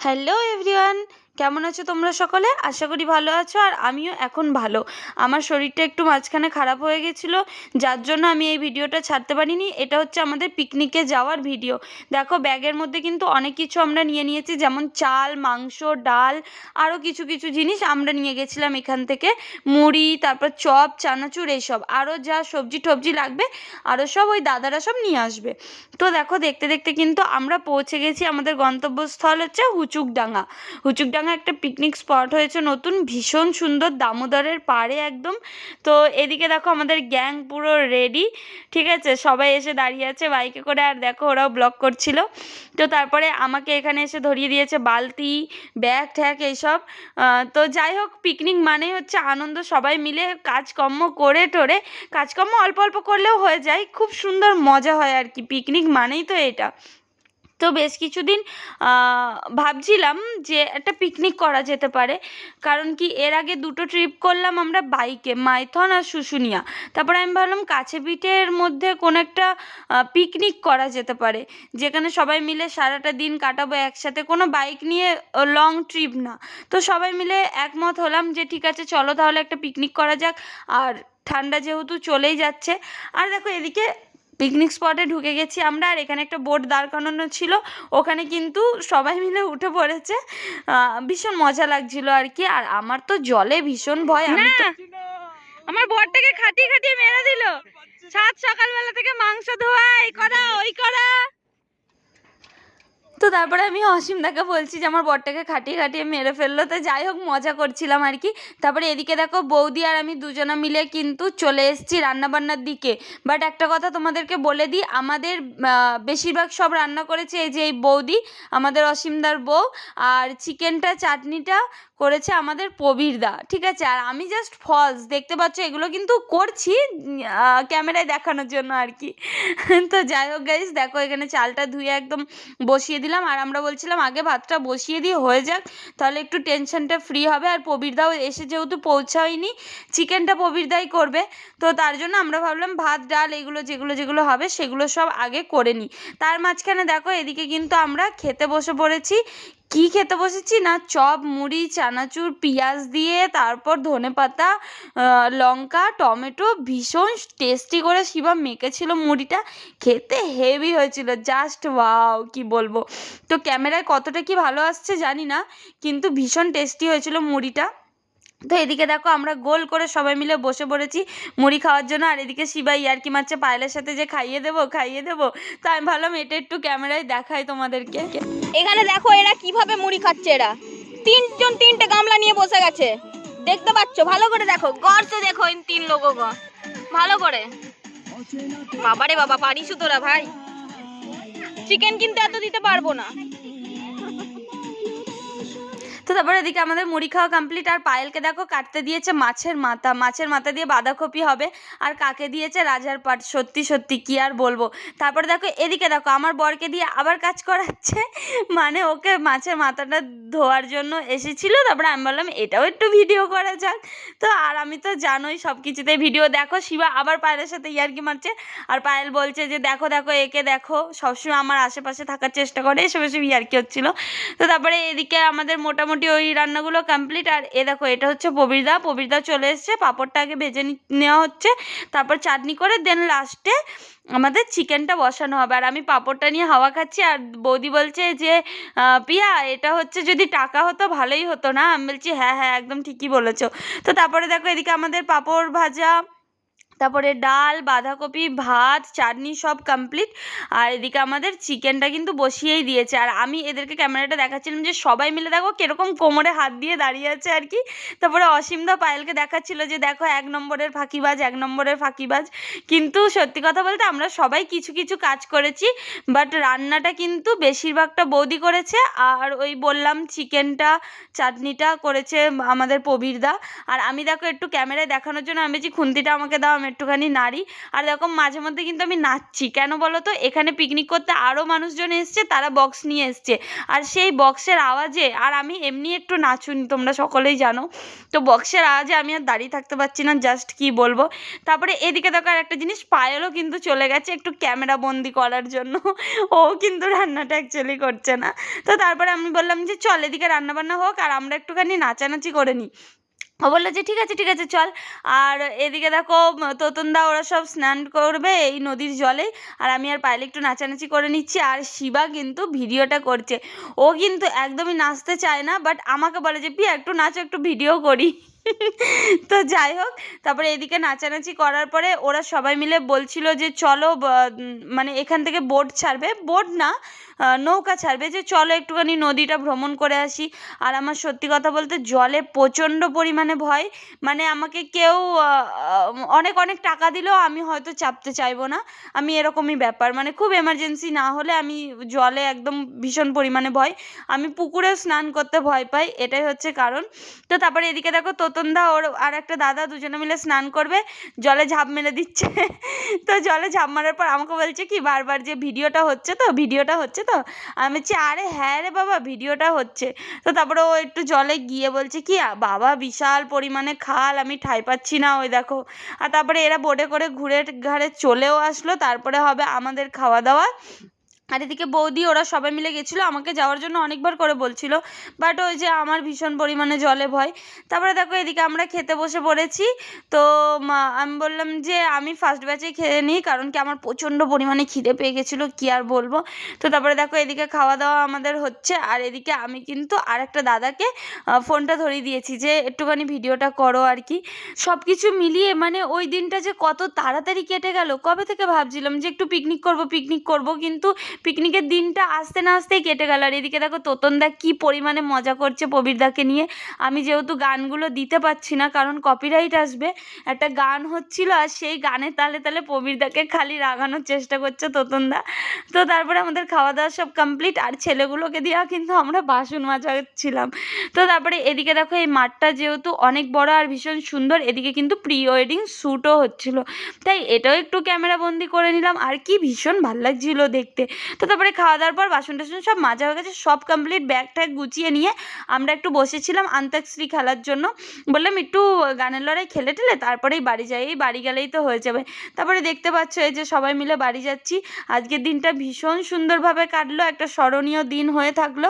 Hello everyone কেমন আছো তোমরা সকলে? আশা করি ভালো আছো আর আমিও এখন ভালো। আমার শরীরটা একটু মাঝখানে খারাপ হয়ে গেছিল, যার জন্য আমি এই ভিডিওটা ছাড়তে পারিনি। এটা হচ্ছে আমাদের পিকনিকে যাওয়ার ভিডিও দেখো, ব্যাগের মধ্যে কিন্তু অনেক কিছু আমরা নিয়ে নিয়েছি, যেমন চাল, মাংস, ডাল আরও কিছু কিছু জিনিস আমরা নিয়ে গেছিলাম এখান থেকে। মুড়ি, তারপর চপ, চানাচুর এইসব আরও যা সবজি টবজি লাগবে আরও সব ওই দাদারা সব নিয়ে আসবে। তো দেখো, দেখতে দেখতে কিন্তু আমরা পৌঁছে গেছি আমাদের গন্তব্যস্থল হচ্ছে হুচুকডাঙ্গা। হুচুকডাঙ্গা একটা পিকনিক স্পট হয়েছে নতুন, ভীষণ সুন্দর, দামোদরের পাড়ে একদম। তো এদিকে দেখো আমাদের গ্যাং পুরো রেডি ঠিক আছে? সবাই এসে দাঁড়িয়ে আছে বাইকে করে, আর দেখো ওরাও ব্লক করছিল। তো তারপরে আমাকে এখানে এসে ধরিয়ে দিয়েছে বালতি ব্যাগ ট্যাগ এইসব। তো যাই হোক পিকনিক মানেই হচ্ছে আনন্দ, সবাই মিলে কাজকর্ম করে টোরে। কাজকর্ম অল্প অল্প করলেও হয়ে যায়, খুব সুন্দর মজা হয় আর কি। পিকনিক মানেই তো এটা। তো বেশ কিছুদিন ভাবছিলাম যে একটা পিকনিক করা যেতে পারে। কারণ কি এর আগে দুটো ট্রিপ করলাম আমরা বাইকে মাইথন আর শুশুনিয়া। তারপরে আমি ভাবলাম কাছে পিঠের মধ্যে কোনো একটা পিকনিক করা যেতে পারে। যেখানে সবাই মিলে সারাটা দিন কাটাবো একসাথে, কোনো বাইক নিয়ে লং ট্রিপ না। তো সবাই মিলে একমত হলাম যে ঠিক আছে, চলো তাহলে একটা পিকনিক করা যাক। আর ঠান্ডা যেহেতু চলেই যাচ্ছে। আর দেখো এদিকে পিকনিক স্পটে ঢুকে গেছি আমরা, আর এখানে একটা বোট দাঁড় করানো ছিল। ওখানে কিন্তু সবাই মিলে উঠে পড়েছে। ভীষণ মজা লাগছিল আর কি। আর আমার তো জলে ভীষণ ভয়। আমি তো আমার বরটাকে খাটিয়ে খাটিয়ে মেরে দিল। সাত সকালবেলা থেকে মাংস ধোয়া এই করা, ওই করা। তো তারপরে আমি অসীম দাকে বলছি যে, আমার বরটাকে খাটিয়ে খাটিয়ে মেরে ফেলল। তো যাই হোক, মজা করছিলাম আর কি। তারপরে এদিকে দেখো, বৌদি আর আমি দুজনা মিলে কিন্তু চলে এসেছি রান্নাবান্নার দিকে। বাট একটা কথা তোমাদেরকে বলে দিই, আমাদের বেশিরভাগ সব রান্না করেছে এই যে, এই বৌদি, আমাদের অসীমদার বউ, আর চিকেনটা, চাটনিটা করেছে আমাদের প্রবীরদা ঠিক আছে? আর আমি জাস্ট ফলস দেখতে পাচ্ছ এগুলো কিন্তু করছি ক্যামেরায় দেখানোর জন্য আর কি। তো যাই হোক গাইজ দেখো এখানে চালটা ধুয়ে একদম বসিয়ে দিলাম। আর আমরা বলছিলাম আগে ভাতটা বসিয়ে দিয়ে হয়ে যাক, তাহলে একটু টেনশনটা ফ্রি হবে। আর প্রবীরদাও এসে যেহেতু পৌঁছায়নি চিকেনটা প্রবীরদাই করবে। তো তার জন্য আমরা ভাবলাম ভাত, ডাল, এগুলো যেগুলো যেগুলো হবে সেগুলো সব আগে করে নিই তার মাঝখানে দেখো এদিকে কিন্তু আমরা খেতে বসে পড়েছি। কি খেতে বসেছি? না, চপ, মুড়ি, চানাচুর, পিঁয়াজ দিয়ে, তারপর ধনেপাতা পাতা লঙ্কা, টমেটো, ভীষণ টেস্টি করে শিবা মেখেছিল মুড়িটা। খেতে হেভি হয়েছিল জাস্ট ওয়াও কি বলব? তো ক্যামেরায় কতটা কি ভালো আসছে জানি না, কিন্তু ভীষণ টেস্টি হয়েছিল মুড়িটা। তো এদিকে দেখো আমরা গোল করে সবাই মিলে বসে পড়েছি মুড়ি খাওয়ার জন্য। আর এদিকে শিবা ইয়ার্কি মারছে, পায়েলের সাথে যে খাইয়ে দেবো খাইয়ে দেবো। তো আমি ভাবলাম এটা একটু ক্যামেরায় দেখাই তোমাদেরকে। এখানে দেখো এরা কীভাবে মুড়ি খাচ্ছে এরা। তিনজন তিনটে গামলা নিয়ে বসে গেছে। দেখতে পাচ্ছ? ভালো করে দেখো। গড়ছে দেখো ইন তিন লোক ভালো করে। বাবারে বাবা পারিস তোরা ভাই। চিকেন কিন্তু এত দিতে পারব না। তো তারপরে এদিকে আমাদের মুড়ি খাওয়া কমপ্লিট আর পায়েলকে দেখো কাটতে দিয়েছে মাছের মাথা। মাছের মাথা দিয়ে বাঁধাকপি হবে, আর কাকে দিয়েছে রাজার পাট। সত্যি সত্যি কি আর বলব? তারপরে দেখো এদিকে দেখো, আমার বরকে দিয়ে আবার কাজ করাচ্ছে মানে ওকে মাছের মাথাটা ধোয়ার জন্য এসেছিল। তারপরে আমি বললাম, এটাও একটু ভিডিও করা যাক। তো আর আমি তো জানোই সব কিছুতেই ভিডিও দেখো, শিবা আবার পায়েলের সাথে ইয়ার্কি মারছে, আর পায়েল বলছে যে, দেখো দেখো, একে দেখো। সবসময় আমার আশেপাশে থাকার চেষ্টা করে এসব এসব ইয়ার্কি হচ্ছিল। তো তারপরে এদিকে আমাদের মোটামুটি ওই রান্নাগুলো কমপ্লিট আর এ দেখো, এটা হচ্ছে প্রবীরদা। প্রবীরদা চলে এসছে, পাঁপড়টা আগে ভেজে নেওয়া হচ্ছে। তারপর চাটনি করে দেন লাস্টে আমাদের চিকেনটা বসানো হবে। আর আমি পাঁপড়টা নিয়ে হাওয়া খাচ্ছি, আর বৌদি বলছে যে পিয়া, এটা হচ্ছে যদি টাকা হতো, ভালোই হতো না? আমি বলছি হ্যাঁ হ্যাঁ একদম ঠিকই বলেছ। তো তারপরে দেখো, এদিকে আমাদের পাঁপড় ভাজা তারপরে ডাল, বাঁধাকপি, ভাত, চাটনি সব কমপ্লিট আর এদিকে আমাদের চিকেনটা কিন্তু বসিয়েই দিয়েছে। আর আমি এদেরকে ক্যামেরাটা দেখাচ্ছিলাম যে সবাই মিলে দেখো কীরকম কোমরে হাত দিয়ে দাঁড়িয়ে আছে আর কি। তারপরে অসীমদা পায়েলকে দেখাচ্ছিল যে দেখো এক নম্বরের ফাঁকিবাজ, এক নম্বরের ফাঁকিবাজ। কিন্তু সত্যি কথা বলতে আমরা সবাই কিছু কিছু কাজ করেছি বাট রান্নাটা কিন্তু বেশিরভাগটা বৌদি করেছে। আর ওই বললাম চিকেনটা চাটনিটা করেছে আমাদের প্রবীরদা আর আমি দেখো একটু ক্যামেরায় দেখানোর জন্য আমি বলছি খুন্তিটা আমাকে দাও, আমি একটুখানি নাড়ি আর দেখো মাঝে মধ্যে কিন্তু আমি নাচছি। কেন বলো তো? এখানে পিকনিক করতে আরও মানুষজন এসছে, তারা বক্স নিয়ে এসছে। আর সেই বক্সের আওয়াজে, আর আমি এমনি একটু নাচুনি, তোমরা সকলেই জানো। তো বক্সের আওয়াজে আমি আর দাঁড়িয়ে থাকতে পারছি না জাস্ট কি বলব? তারপরে এদিকে দেখো আর একটা জিনিস, পায়েলও কিন্তু চলে গেছে একটু ক্যামেরা বন্দি করার জন্য। ও কিন্তু রান্নাটা অ্যাকচুয়ালি করছে না। তো তারপরে আমি বললাম যে, চল এদিকে রান্নাবান্না হোক, আর আমরা একটুখানি নাচানাচি করে নিই। ও বলল যে, ঠিক আছে ঠিক আছে, চল। আর এদিকে দেখো ততন্দা ওরা সব স্নান করবে এই নদীর জলে। আর আমি আর পায়েলে একটু নাচানাচি করে নিচ্ছি। আর শিবা কিন্তু ভিডিওটা করছে। ও কিন্তু একদমই নাচতে চায় না বাট আমাকে বলে যে, পিয়া, একটু নাচো, একটু ভিডিও করি। তো যাই হোক, তারপরে এদিকে নাচানাচি করার পরে ওরা সবাই মিলে বলছিল যে চলো মানে এখান থেকে বোট ছাড়বে। বোট না নৌকা ছাড়বে যে চলো একটুখানি নদীটা ভ্রমণ করে আসি। আর আমার সত্যি কথা বলতে জলে প্রচণ্ড পরিমাণে ভয়। মানে আমাকে কেউ অনেক অনেক টাকা দিলেও আমি হয়তো চাপতে চাইব না। আমি এরকমই ব্যাপার। মানে খুব এমার্জেন্সি না হলে আমি জলে একদম ভীষণ পরিমাণে ভয়। আমি পুকুরেও স্নান করতে ভয় পাই, এটাই হচ্ছে কারণ। তো তারপরে এদিকে দেখো তোতনদা ওর আর একটা দাদা দুজনে মিলে স্নান করবে, জলে ঝাঁপ মেরে দিচ্ছে। তো জলে ঝাঁপ মারার পর আমাকে বলছে কি, বারবার যে ভিডিওটা হচ্ছে তো, ভিডিওটা হচ্ছে তো? আমি বলছি, আরে হ্যাঁ রে বাবা, ভিডিওটা হচ্ছে। তো তারপরে ও একটু জলে গিয়ে বলছে কি বাবা বিশাল পরিমাণে খাল, আমি ঠাই পাচ্ছি না ওই দেখো। আর তারপরে এরা বোটে করে ঘুরে ঘাড়ে চলেও আসলো, তারপরে হবে আমাদের খাওয়া দাওয়া। আর এদিকে বৌদি, ওরা সবাই মিলে গেছিল, আমাকে যাওয়ার জন্য অনেকবার করে বলছিল। বাট ওই যে আমার ভীষণ পরিমাণে জলে ভয়। তারপরে দেখো এদিকে আমরা খেতে বসে পড়েছি। তো আমি বললাম যে আমি ফার্স্ট ব্যাচে খেয়ে নিই, কারণ কি আমার প্রচণ্ড পরিমাণে খিদে পেয়ে গেছিল, কি আর বলব? তো তারপরে দেখো এদিকে খাওয়া দাওয়া আমাদের হচ্ছে, আর এদিকে আমি কিন্তু আর একটা দাদাকে ফোনটা ধরিয়ে দিয়েছি যে একটুখানি ভিডিওটা করো আর কি। সব কিছু মিলিয়ে মানে ওই দিনটা যে কত তাড়াতাড়ি কেটে গেল, কবে থেকে ভাবছিলাম যে একটু পিকনিক করব পিকনিক করব, কিন্তু পিকনিকের দিনটা আসতে না আসতেই কেটে গেল। আর এদিকে দেখো তোতনদা কী পরিমাণে মজা করছে প্রবীরদাকে নিয়ে। আমি যেহেতু গানগুলো দিতে পারছি না, কারণ কপিরাইট আসবে। একটা গান হচ্ছিল আর সেই গানে তালে তালে প্রবীরদাকে খালি রাগানোর চেষ্টা করছে তোতনদা। তো তারপরে আমাদের খাওয়া দাওয়া সব কমপ্লিট আর ছেলেগুলোকে দেওয়া কিন্তু আমরা বাসন মাজাচ্ছিলাম। তো তারপরে এদিকে দেখো এই মাঠটা যেহেতু অনেক বড় আর ভীষণ সুন্দর, এদিকে কিন্তু প্রি ওয়েডিং শ্যুটও হচ্ছিল। তাই এটাও একটু ক্যামেরা বন্দি করে নিলাম। আর কি ভীষণ ভালো লাগছিল দেখতে। তো তারপরে খাওয়া দাওয়ার পর বাসন টাসন সব মাজা হয়ে গেছে, সব কমপ্লিট ব্যাগ ট্যাগ গুছিয়ে নিয়ে আমরা একটু বসেছিলাম আন্তাক্ষরী খেলার জন্য। বললাম, একটু গানের লড়াই খেলে টেলে, তারপরেই বাড়ি যাই। এই বাড়ি গেলেই তো হয়ে যাবে। তারপরে দেখতে পাচ্ছ এই যে সবাই মিলে বাড়ি যাচ্ছি। আজকের দিনটা ভীষণ সুন্দরভাবে কাটলো, একটা স্মরণীয় দিন হয়ে থাকল।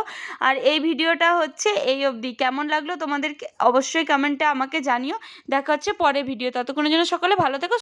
আর এই ভিডিওটা হচ্ছে এই অবধি। কেমন লাগল তোমাদেরকে অবশ্যই কমেন্টে আমাকে জানিও। দেখা হচ্ছে পরে ভিডিও ততক্ষণের জন্য সকলে ভালো থেকো